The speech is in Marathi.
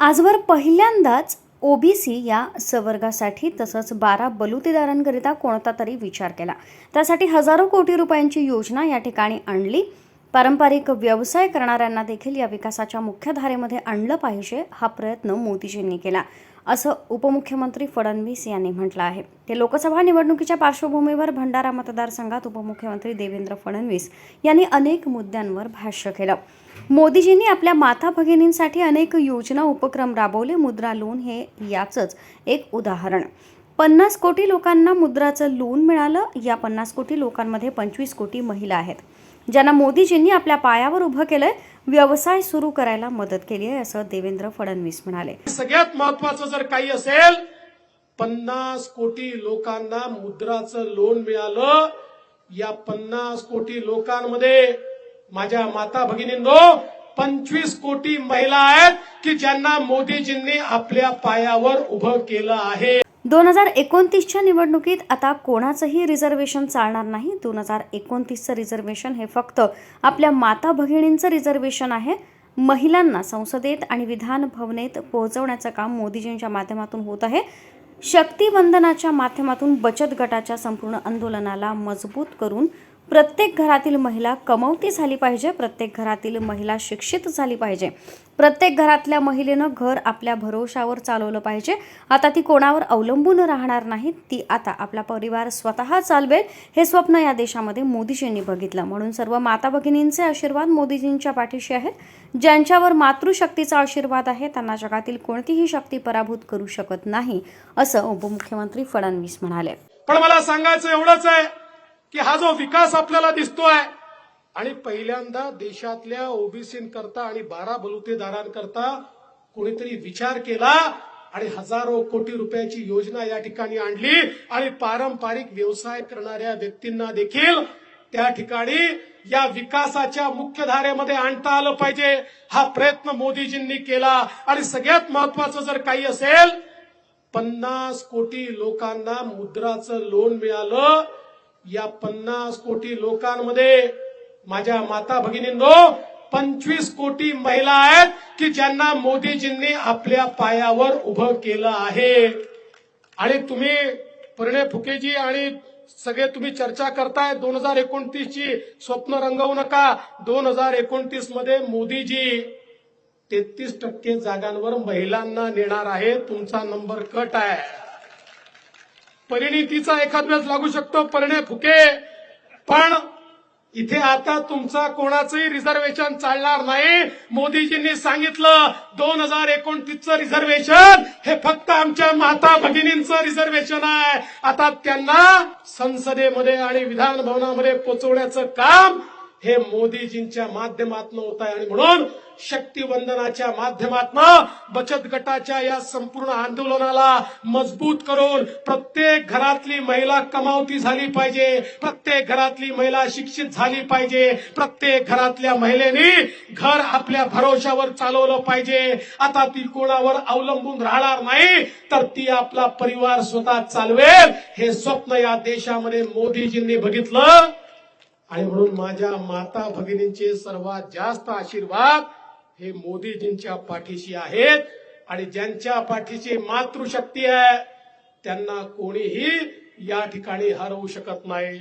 आजवर पहिल्यांदाच ओबीसी या सवर्गासाठी तसंच बारा बलुतेदारांकरिता कोणता तरी विचार केला. त्यासाठी हजारो कोटी रुपयांची योजना या ठिकाणी आणली. पारंपरिक व्यवसाय करणाऱ्यांना देखील या विकासाच्या मुख्यधारेमध्ये आणलं पाहिजे हा प्रयत्न मोदीजींनी केला. असं उपमुख्यमंत्री फडणवीस यांनी म्हटलं आहे. ते लोकसभा निवडणुकीच्या पार्श्वभूमीवर भंडारा मतदारसंघात उपमुख्यमंत्री देवेंद्र फडणवीस यांनी अनेक मुद्द्यांवर भाष्य केलं. मोदीजींनी आपल्या माता भगिनींसाठी अनेक योजना उपक्रम राबवले. मुद्रा लोन हे याचंच एक उदाहरण. पन्नास कोटी लोकांना मुद्राचं लोन मिळालं. या पन्नास कोटी लोकांमध्ये पंचवीस कोटी महिला आहेत. ज्यांना मोदीजींनी आपल्या पायावर उभं केलंय व्यवसाय सुरू करायला मदत केली आहे असं देवेंद्र फडणवीस म्हणाले. सगळ्यात महत्वाचं जर काही असेल पन्नास कोटी लोकांना मुद्राचं लोन मिळालं. या पन्नास कोटी लोकांमध्ये माझ्या माता भगिनींनो पंचवीस कोटी महिला आहेत की ज्यांना मोदीजींनी आपल्या पायावर उभं केलं आहे. दोन हजार एकोणतीसच्या निवडणुकीत आता कोणाचंही रिझर्वेशन चालणार नाही. दोन हजार एकोणतीसचं रिझर्वेशन हे फक्त आपल्या माता भगिनींचं रिझर्वेशन आहे. महिलांना संसदेत आणि विधान भवनेत पोहोचवण्याचं काम मोदीजींच्या माध्यमातून होत आहे. शक्तिवंदनाच्या माध्यमातून बचत गटाच्या संपूर्ण आंदोलनाला मजबूत करून प्रत्येक घरातील महिला कमवती झाली पाहिजे प्रत्येक घरातील महिला शिक्षित झाली पाहिजे. प्रत्येक घरातल्या महिलेनं घर आपल्या भरोशावर चालवलं पाहिजे. आता ती कोणावर अवलंबून राहणार नाही ती आता आपला परिवार स्वतः चालवेल हे स्वप्न या देशामध्ये मोदीजींनी बघितलं. म्हणून सर्व माता भगिनींचे आशीर्वाद मोदीजींच्या पाठीशी आहेत. ज्यांच्यावर मातृशक्तीचा आशीर्वाद आहे त्यांना जगातील कोणतीही शक्ती पराभूत करू शकत नाही असं उपमुख्यमंत्री फडणवीस म्हणाले. पण मला सांगायचं एवढंच आहे की हा जो विकास आपल्याला दिसतोय आणि पहिल्यांदा देशातल्या ओबीसींकरता आणि बारा बलुतेदारांकरता कोणीतरी विचार केला आणि हजारो कोटी रुपयाची योजना या ठिकाणी आणली आणि पारंपरिक व्यवसाय करणाऱ्या व्यक्तींना देखील त्या ठिकाणी या विकासाच्या मुख्यधारेमध्ये आणता आलं पाहिजे. हा प्रयत्न मोदीजींनी केला. आणि सगळ्यात महत्वाचं जर काही असेल पन्नास कोटी लोकांना मुद्राचं लोन मिळालं या पन्नास कोटी लोकांमध्ये माझ्या माता भगिनींनो पंचवीस कोटी महिला आहेत की ज्यांना मोदीजींनी आपल्या पायावर उभं केलं आहे. आणि तुम्ही परिणय फुकेजी आणि सगळे तुम्ही चर्चा करताय दोन हजार एकोणतीसची स्वप्न रंगवू नका. दोन हजार एकोणतीसमध्ये मोदीजी तेहतीस टक्के जागांवर महिलांना नेणार आहे. तुमचा नंबर कट आहे. परिणितीचा एखाद वेळेस लागू शकतो परणे फुके. पण इथे आता तुमचा कोणाचंही रिझर्वेशन चालणार नाही. मोदीजींनी सांगितलं दोन हजार एकोणतीसचं रिझर्वेशन हे फक्त आमच्या माता भगिनींचं रिझर्वेशन आहे. आता त्यांना संसदेमध्ये आणि विधान भवनामध्ये काम हे मोदीजींच्या माध्यमातून होत आहे. आणि म्हणून शक्तिवंदनाच्या माध्यमातून बचत गटाच्या या संपूर्ण आंदोलनाला मजबूत करून प्रत्येक घरातली महिला कमावती झाली पाहिजे. प्रत्येक घरातली महिला शिक्षित झाली पाहिजे. प्रत्येक घरातल्या महिलेनी घर आपल्या भरोशावर चालवलं पाहिजे. आता ती कोणावर अवलंबून राहणार नाही तर ती आपला परिवार स्वतः चालवेल. हे स्वप्न या देशामध्ये मोदीजींनी बघितलं. आणि म्हणून माझ्या माता भगिनींचे सर्वात जास्त आशीर्वाद हे मोदीजींच्या पाठीशी आहेत. आणि ज्यांच्या पाठीशी मातृशक्ती आहे त्यांना कोणीही या ठिकाणी हरवू शकत नाही.